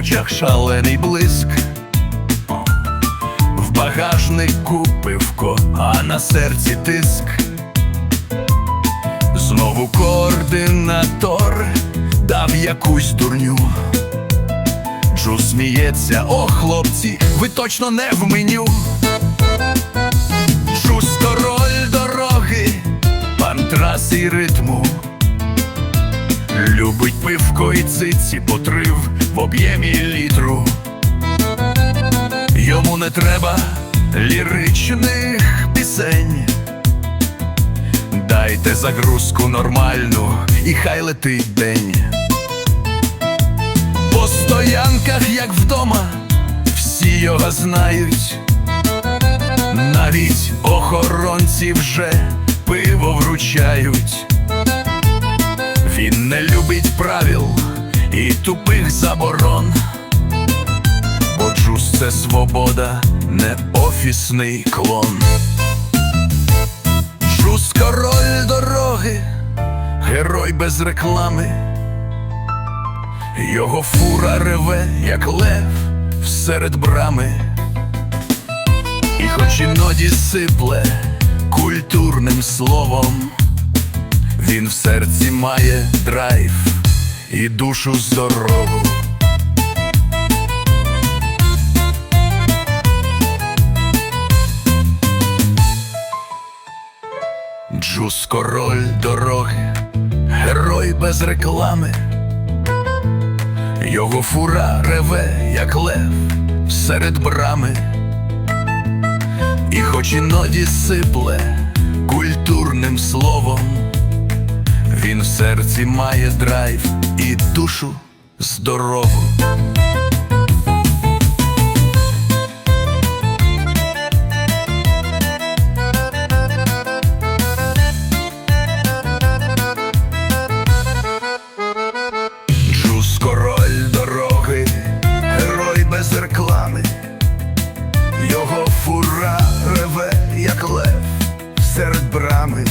очах шалений блиск. В багажнику пивко, а на серці тиск. Знову координатор дав якусь дурню. Джу сміється, о, хлопці, ви точно не в меню. Джус король дороги, пан траси ритму. Любить пивко і циці потрив в об'ємі літру. Йому не треба ліричних пісень. Дайте загрузку нормальну, і хай летить день. По стоянках, як вдома, всі його знають. Навіть охоронці вже пиво вручають. Не любить правил і тупих заборон. Бо джус це свобода, не офісний клон. Джус король дороги, герой без реклами. Його фура реве, як лев всеред брами. І хоч іноді сипле культурним словом, він в серці має драйв і душу здорову. Джус король дороги, герой без реклами. Його фура реве, як лев серед брами. І хоч іноді сипле культурним словом, він в серці має драйв і душу здорову. Джус король дороги, герой без реклами. Його фура реве, як лев серед брами.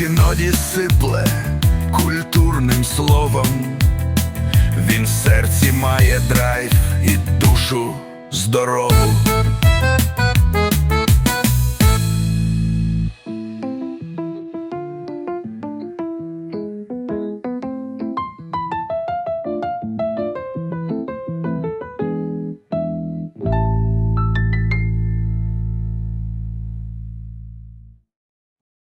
Іноді сипле культурним словом, він в серці має драйв і душу здорову.